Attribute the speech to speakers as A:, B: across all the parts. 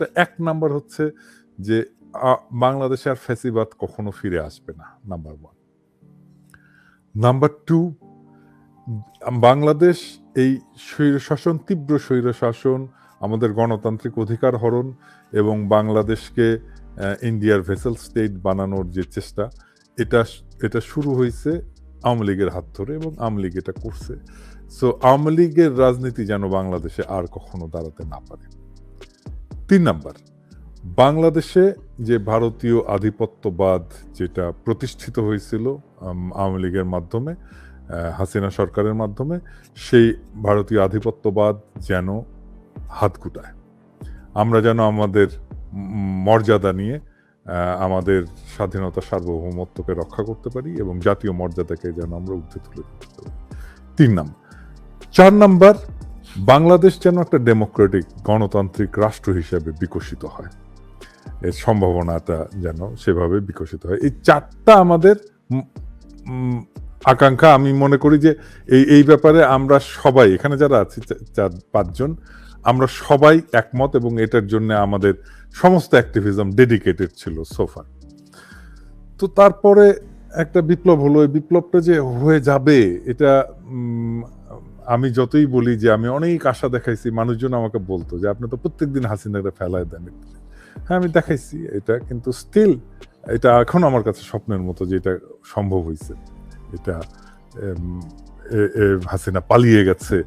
A: তো এক নাম্বার হচ্ছে যে বাংলাদেশে আর ফ্যাসিবাদ কখনো ফিরে আসবে না, number one number two Bangladesh এই স্বৈর শাসন তীব্র স্বৈর শাসন আমাদের গণতান্ত্রিক অধিকার হরণ এবং বাংলাদেশকে ইন্ডিয়ার ভেসেল স্টেট বানানোর যে চেষ্টা, এটা এটা শুরু হয়েছে আওয়ামী লীগের হাত ধরে এবং আওয়ামী লীগ এটা করছে। সো আওয়ামী লীগের রাজনীতি যেন বাংলাদেশে আর কখনো দাঁড়াতে না পারে। তিন নাম্বার, বাংলাদেশে যে ভারতীয় আধিপত্যবাদ যেটা প্রতিষ্ঠিত হয়েছিল আওয়ামী লীগের মাধ্যমে হাসিনা সরকারের মাধ্যমে, সেই ভারতীয় আধিপত্যবাদ যেন হাত গুটায়। আমরা যেন আমাদের মর্যাদা নিয়ে আমাদের স্বাধীনতা সার্বভৌমত্বকে রক্ষা করতে পারি এবং জাতীয় মর্যাদাকে যেন আমরা ঊর্ধ্বে তুলে পারি। তিন নাম্বার, চার নাম্বার বাংলাদেশ যেন একটা ডেমোক্রেটিক গণতান্ত্রিক রাষ্ট্র হিসেবে বিকশিত হয়। এর সম্ভাবনাটা যেন সেভাবে বিকশিত হয়। এই চারটা আমাদের আকাঙ্ক্ষা। আমি মনে করি যে এই এই ব্যাপারে আমরা সবাই, এখানে যারা আছি চার, পাঁচজন, আমরা সবাই একমত এবং এটার জন্য আমাদের সমস্ত অ্যাক্টিভিজম ডেডিকেটেড ছিল সোফার তো তারপরে একটা বিপ্লব হলো। এই বিপ্লবটা যে হয়ে যাবে, এটা আমি যতই বলি যে আমি অনেক আশা দেখাইছি, মানুষজন আমাকে বলতো যে, আপনি তো প্রত্যেকদিন হাসিনাকে ফেলায় দেন। হ্যাঁ আমি দেখাইছি এটা, কিন্তু স্টিল এটা এখন আমার কাছে স্বপ্নের মতো যে এটা সম্ভব হয়েছে এটা হাসিনা পালিয়ে গেছে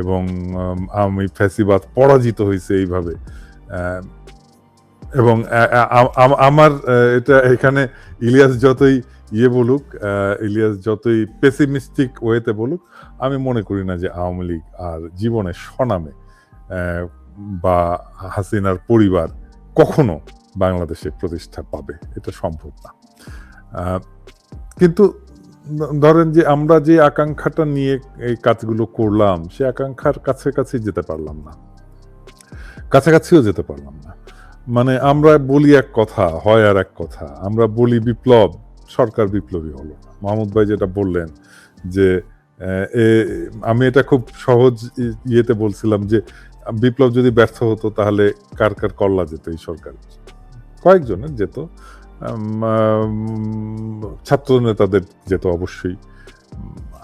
A: এবং আমি ফ্যাসিবাদ পরাজিত হয়েছে এইভাবে। এবং আমার এটা এখানে ইলিয়াস যতই ইয়ে বলুক ইলিয়াস যতই পেসিমিস্টিক ওয়েতে বলুক, আমি মনে করি না যে আওয়ামী লীগ আর জীবনে স্বনামে বা হাসিনার পরিবার কখনো বাংলাদেশে প্রতিষ্ঠা পাবে। এটা সম্ভব না। কিন্তু ধরেন যে আমরা যে আকাঙ্ক্ষাটা নিয়ে এই কাজগুলো করলাম, সে আকাঙ্ক্ষার কাছে কাছে যেতে পারলাম না। কাছাকাছিও যেতে পারলাম না। মানে আমরা বলি এক কথা, হয় আর এক কথা, আমরা বলি বিপ্লব সরকার বিপ্লবী হলো। মাহমুদ ভাই যেটা বললেন যে আমি এটা খুব সহজ ইয়েতে বলছিলাম যে, বিপ্লব যদি ব্যর্থ হতো তাহলে কার কার কল্লা যেত এই সরকার? কয়েকজনের যেত। ছাত্র নেতাদের যেত অবশ্যই।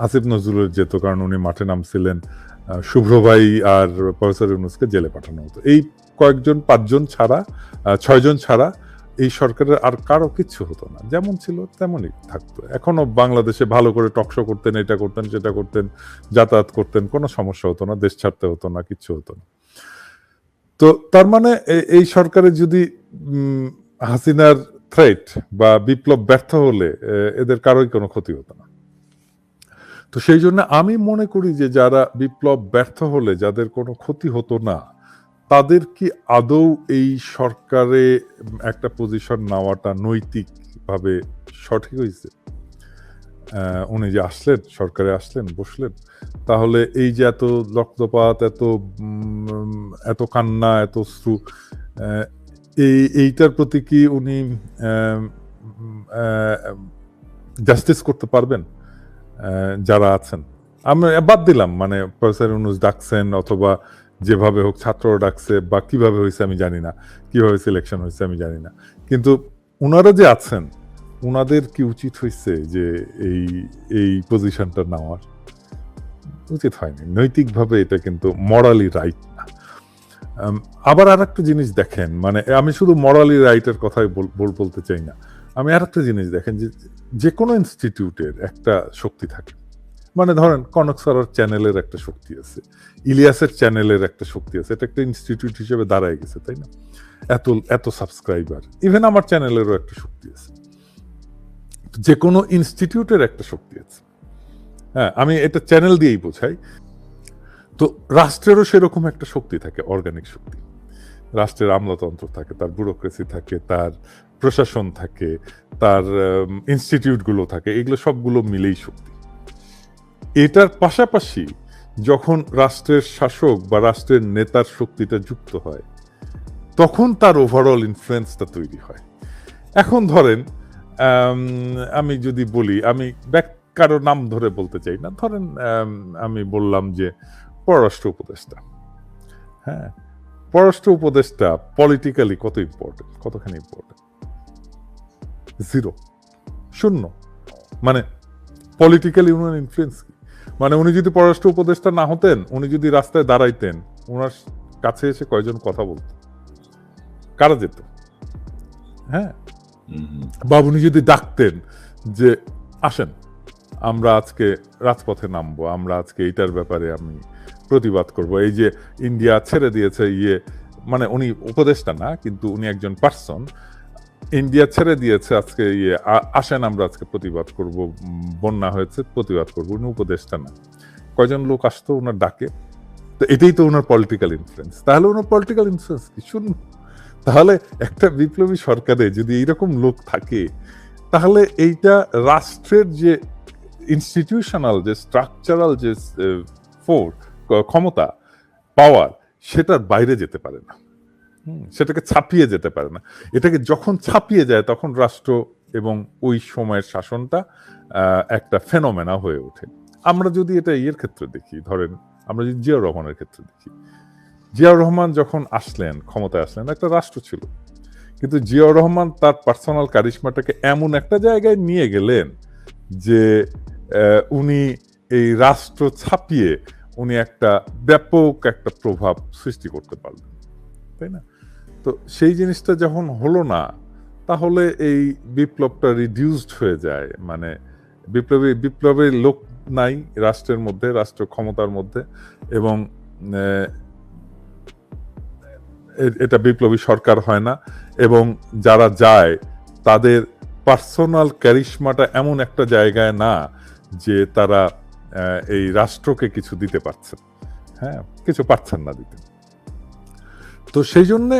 A: আসিফ নজরুলের যেত কারণ উনি মাঠে নামছিলেন। শুভ্র ভাই আর প্রফেসর ইউনুসকে জেলে পাঠানো হতো। এই কয়েকজন, পাঁচজন ছাড়া ছয়জন ছাড়া এই সরকারের আর কারও কিচ্ছু হতো না। যেমন ছিল তেমনই থাকতো। এখনও বাংলাদেশে ভালো করে টকশো করতেন, এটা করতেন, সেটা করতেন, যাতায়াত করতেন, কোনো সমস্যা হতো না, দেশ ছাড়তে হতো না, কিচ্ছু হতো না। তো তার মানে এই সরকারের যদি হাসিনার থ্রেট বা বিপ্লব ব্যর্থ হলে এদের কারোই কোনো ক্ষতি হতো না। তো সেই জন্য আমি মনে করি যে যারা বিপ্লব ব্যর্থ হলে, যাদের কোনো ক্ষতি হতো না তাদের কি আদৌ এই সরকারে একটা পজিশন নেওয়াটা নৈতিকভাবে সঠিক হয়েছে? উনি যে আসলেন, সরকারে আসলেন, বসলেন, তাহলে এই যে এত রক্তপাত, এত এত কান্না, এত শ্রু এই, এইটার প্রতি কি উনি জাস্টিস করতে পারবেন? যারা আছেন। আমি বাদ দিলাম মানে প্রফেসর ইউনুস ডাকছেন অথবা যেভাবে হোক ছাত্র ডাকছে বা কীভাবে হয়েছে আমি জানি না, কীভাবে সিলেকশন হয়েছে আমি জানি না। কিন্তু ওনারা যে আছেন ওনাদের কি উচিত হয়েছে যে এই এই পজিশনটা নেওয়ার? উচিত হয়নি। নৈতিকভাবে এটা কিন্তু মরালি রাইট না। আবার আর একটা জিনিস দেখেন মানে আমি শুধু মরালি রাইটের কথাই বল- বল- বলতে চাই না। আমি আর একটা জিনিস দেখেন যে যে কোনো ইনস্টিটিউটের একটা শক্তি থাকে। মানে ধরেন কনক সরার চ্যানেলের একটা শক্তি আছে, ইলিয়াসের চ্যানেলের একটা শক্তি আছে, এটা একটা ইনস্টিটিউট হিসেবে দাঁড়ায় গেছে, তাই না? এত এত সাবস্ক্রাইবার ইভেন আমার চ্যানেলেরও একটা শক্তি আছে। যে কোনো ইনস্টিটিউটের একটা শক্তি আছে। হ্যাঁ আমি এটা চ্যানেল দিয়েই বোঝাই। তো রাষ্ট্রেরও সেরকম একটা শক্তি থাকে অর্গানিক শক্তি। রাষ্ট্রের আমলাতন্ত্র থাকে, তার ব্যুরোক্রেসি থাকে, তার প্রশাসন থাকে, তার ইনস্টিটিউটগুলো থাকে, এগুলো সবগুলো মিলেই শক্তি। এটার পাশাপাশি যখন রাষ্ট্রের শাসক বা রাষ্ট্রের নেতার শক্তিটা যুক্ত হয়, তখন তার ওভারঅল ইনফ্লুয়েন্সটা তৈরি হয়। এখন ধরেন, আমি যদি বলি, আমি ব্যাক কারও নাম ধরে বলতে চাই না। ধরেন, আমি বললাম যে পররাষ্ট্র উপদেষ্টা। হ্যাঁ পররাষ্ট্র উপদেষ্টা পলিটিক্যালি কত ইম্পর্টেন্ট কতখানি ইম্পর্টেন্ট জিরো শূন্য। মানে পলিটিক্যালি উনার ইনফ্লুয়েন্স কি? মানে উনি যদি পররাষ্ট্র উপদেষ্টা না হতেন উনি যদি রাস্তায় দাঁড়াইতেন ওনার কাছে এসে কয়জন কথা বলতো? কারা যেত? হ্যাঁ? বা উনি যদি ডাকতেন যে আসেন আমরা আজকে রাজপথে নামবো আমরা আজকে এইটার ব্যাপারে আমি প্রতিবাদ করব। এই যে ইন্ডিয়া ছেড়ে দিয়েছে ইয়ে মানে উনি উপদেষ্টা না কিন্তু উনি একজন পার্সন ইন্ডিয়া ছেড়ে দিয়েছে আজকে ইয়ে আসেন আমরা আজকে প্রতিবাদ করব, বন্যা হয়েছে, প্রতিবাদ করব উনি উপদেষ্টা না। কয়জন লোক আসতো, ওনার ডাকে। তো এটাই তো ওনার পলিটিক্যাল ইনফ্লুয়েন্স তাহলে ওনার পলিটিক্যাল ইনফ্লুয়েন্স কি? শূন্য তাহলে একটা বিপ্লবী সরকারে যদি এইরকম লোক থাকে, তাহলে এইটা রাষ্ট্রের যে ইনস্টিটিউশনাল যে স্ট্রাকচারাল যে ফোর ক্ষমতা পাওয়ার সেটার বাইরে যেতে পারে না। সেটাকে ছাপিয়ে যেতে পারে না। এটাকে যখন ছাপিয়ে যায়, তখন রাষ্ট্র এবং ওই সময়ের শাসনটা একটা ফেনোমেনা হয়ে ওঠে। আমরা যদি এটা ইয়ের ক্ষেত্রে দেখি, ধরেন আমরা যদি জিয়াউর রহমানের ক্ষেত্রে দেখি। জিয়াউর রহমান যখন আসলেন, ক্ষমতায় আসলেন, একটা রাষ্ট্র ছিল। কিন্তু জিয়াউর রহমান তার পার্সোনাল কারিশমাটাকে এমন একটা জায়গায় নিয়ে গেলেন যে উনি এই রাষ্ট্র ছাপিয়ে উনি একটা ব্যাপক একটা প্রভাব সৃষ্টি করতে পারলেন। তাই না? তো সেই জিনিসটা যখন হলো না, তাহলে এই বিপ্লবটা রিডিউসড হয়ে যায়। মানে বিপ্লবী বিপ্লবের লোক নাই রাষ্ট্রের মধ্যে, রাষ্ট্র ক্ষমতার মধ্যে এবং এটা বিপ্লবী সরকার হয় না এবং যারা যায়, তাদের পার্সোনাল ক্যারিশমাটা এমন একটা জায়গায় না যে তারা এই রাষ্ট্রকে কিছু দিতে পারছেন হ্যাঁ কিছু পারছেন না দিতে। তো সেই জন্যে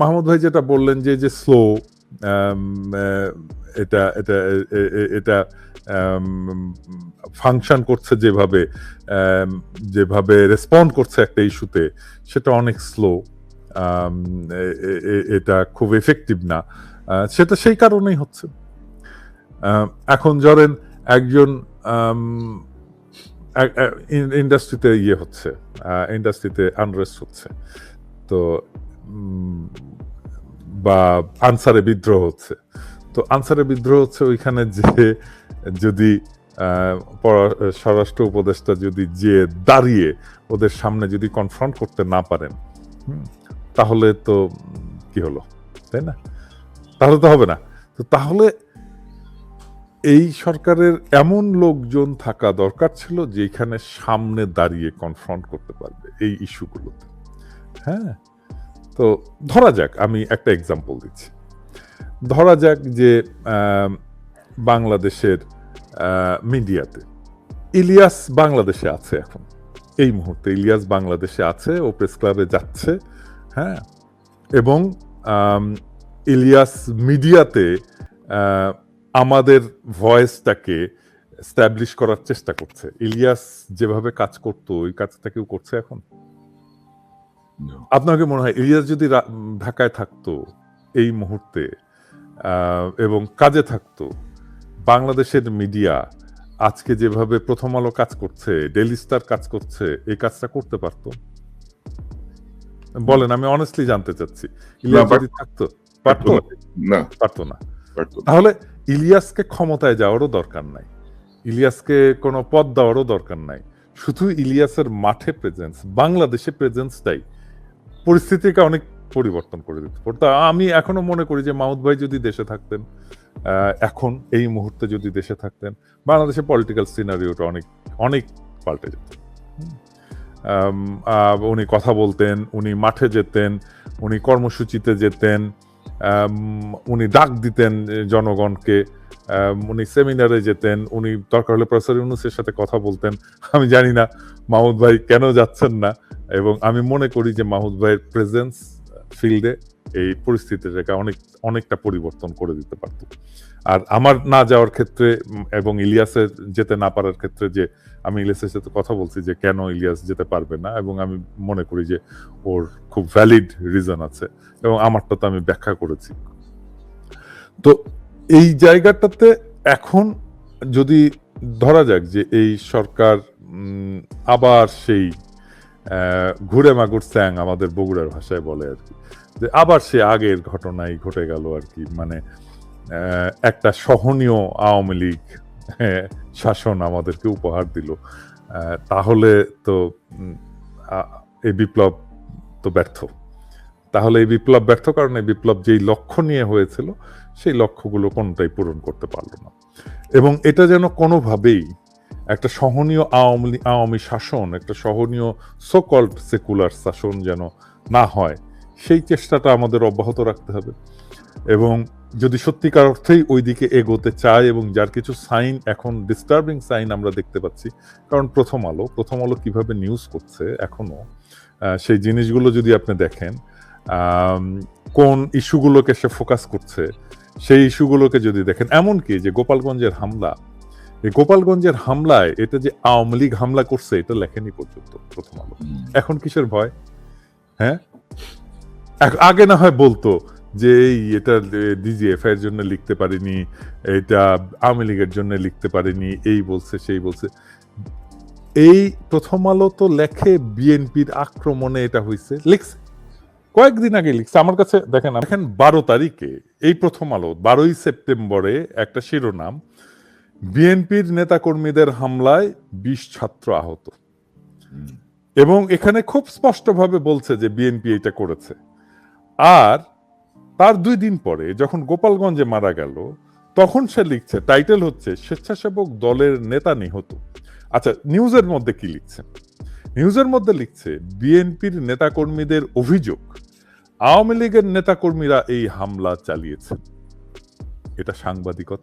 A: মাহমুদ ভাই যেটা বললেন যে যে স্লো এটা এটা এটা ফাংশন করছে যেভাবে যেভাবে রেসপন্ড করছে একটা ইস্যুতে সেটা অনেক স্লো এটা খুব এফেক্টিভ না। সেটা সেই কারণেই হচ্ছে। এখন ধরেন একজন ইন্ডাস্ট্রিতে ইয়ে হচ্ছে ইন্ডাস্ট্রিতে আনরেস্ট হচ্ছে। তো বা আনসারে বিদ্রোহ হচ্ছে। তো আনসারে বিদ্রোহ হচ্ছে ওইখানে যে যদি স্বরাষ্ট্র উপদেষ্টা যদি যে দাঁড়িয়ে ওদের সামনে যদি কনফ্রন্ট করতে না পারেন তাহলে তো কি হলো, তাই না? তাহলে তো হবে না। তো তাহলে এই সরকারের এমন লোকজন থাকা দরকার ছিল যেখানে সামনে দাঁড়িয়ে কনফ্রন্ট করতে পারবে এই ইস্যুগুলোতে হ্যাঁ। তো ধরা যাক, আমি একটা এক্সাম্পল দিচ্ছি। ধরা যাক যে বাংলাদেশের মিডিয়াতে ইলিয়াস বাংলাদেশে আছে এখন। এই মুহূর্তে ইলিয়াস বাংলাদেশে আছে, ও প্রেস ক্লাবে যাচ্ছে হ্যাঁ। এবং ইলিয়াস মিডিয়াতে আমাদের ভয়েসটাকে স্ট্যাবলিশ করার চেষ্টা করছে। ইলিয়াস যেভাবে কাজ করতো, ওই কাজটা কেউ করছে এখন? আপনাকে মনে হয় ইলিয়াস যদি ঢাকায় থাকতো এই মুহূর্তে এবং কাজে থাকতো বাংলাদেশের মিডিয়া আজকে যেভাবে প্রথম আলো কাজ করছে ডেলি স্টার কাজ করছে এই কাজটা করতে পারতো? বলেন আমি অনেস্টলি জানতে চাচ্ছি। ইলিয়াস যদি থাকতো
B: না?
A: পারতো না।
B: পারতো না।
A: তাহলে ইলিয়াসকে ক্ষমতায় যাওয়ারও দরকার নাই। ইলিয়াসকে কোনো পদ দেওয়ারও দরকার নাই। শুধু ইলিয়াসের মাঠে প্রেজেন্স বাংলাদেশে প্রেজেন্সটাই পরিস্থিতিকে অনেক পরিবর্তন করে দিতে পারতো আমি এখনও মনে করি যে মাউদ ভাই যদি দেশে থাকতেন এখন এই মুহূর্তে যদি দেশে থাকতেন বাংলাদেশের পলিটিক্যাল সিনারিওটা অনেক অনেক পাল্টে যেত। উনি কথা বলতেন, উনি মাঠে যেতেন, উনি কর্মসূচিতে যেতেন উনি ডাক দিতেন জনগণকে উনি সেমিনারে যেতেন, উনি দরকার হলে প্রফেসর ইউনুসের সাথে কথা বলতেন। আমি জানি না মাহমুদ ভাই কেন যাচ্ছেন না। এবং আমি মনে করি যে মাহমুদ ভাইয়ের প্রেজেন্স ফিল্ডে এই পরিস্থিতিটাকে অনেক, অনেকটা পরিবর্তন করে দিতে পারত। আর আমার না যাওয়ার ক্ষেত্রে এবং ইলিয়াসের যেতে না পারার ক্ষেত্রে যে আমি ইলিয়াসের সাথে কথা বলছি যে কেন ইলিয়াস যেতে পারবে না এবং আমি মনে করি যে ওর খুব ভ্যালিড রিজন আছে এবং আমারটা তো আমি ব্যাখ্যা করেছি। তো এই জায়গাটাতে এখন যদি ধরা যাক যে এই সরকার আবার সেই ঘুরে মাগুর স্যাং আমাদের বগুড়ার ভাষায় বলে আর কি। যে আবার সে আগের ঘটনাই ঘটে গেল আর কি মানে একটা সহনীয় আওয়ামী লীগ হ্যাঁ, শাসন আমাদেরকে উপহার দিল। তাহলে তো এই বিপ্লব তো ব্যর্থ। তাহলে এই বিপ্লব ব্যর্থ কারণে বিপ্লব যেই লক্ষ্য নিয়ে হয়েছিল সেই লক্ষ্যগুলো কোনোটাই পূরণ করতে পারল না। এবং এটা যেন কোনোভাবেই একটা সহনীয় আওয়ামী আওয়ামী শাসন একটা সহনীয় সোকল্ড সেকুলার শাসন যেন না হয় সেই চেষ্টাটা আমাদের অব্যাহত রাখতে হবে। এবং যদি সত্যিকার অর্থেই ওই দিকে এগোতে চায় এবং যার কিছু সাইন এখন ডিস্টার্বিং সাইন আমরা দেখতে পাচ্ছি কারণ প্রথম আলো প্রথম আলো কীভাবে নিউজ করছে এখনও আহ, সেই জিনিসগুলো যদি আপনি দেখেন কোন ইস্যুগুলোকে সে ফোকাস করছে সেই ইস্যুগুলোকে যদি দেখেন এমনকি যে গোপালগঞ্জের হামলা গোপালগঞ্জের হামলায় এটা যে আওয়ামী লীগ হামলা করছে এটা লেখেনি পর্যন্ত প্রথম আলো। এখন কিসের ভয়? হ্যাঁ? আগে না হয় বলতো যে এই এটা ডিজিএফ এর জন্য লিখতে পারিনি এটা আওয়ামী লীগের জন্য লিখতে পারিনি এই বলছে সেই বলছে। এই প্রথম আলো তো লেখে বিএনপির আক্রমণে এটা হয়েছে লিখছে। কয়েকদিন আগে লিখছে। আমার কাছে দেখেন দেখেন বারো তারিখে এই প্রথম আলো বারোই সেপ্টেম্বরে একটা শিরোনাম বিএনপির নেতাকর্মীদের হামলায় বিশ ছাত্র আহত। এবং এখানে খুব স্পষ্টভাবে বলছে যে বিএনপি এটা করেছে। আর তার দুই দিন পরে যখন গোপালগঞ্জে মারা গেল, তখন সে লিখছে, টাইটেল হচ্ছে, স্বেচ্ছাসেবক দলের নেতা নিহত। আচ্ছা নিউজের মধ্যে কি লিখছে? নিউজের মধ্যে লিখছে, বিএনপির নেতাকর্মীদের অভিযোগ, আওয়ামী লীগের নেতাকর্মীরা এই হামলা চালিয়েছেন। এটা সাংবাদিকতা?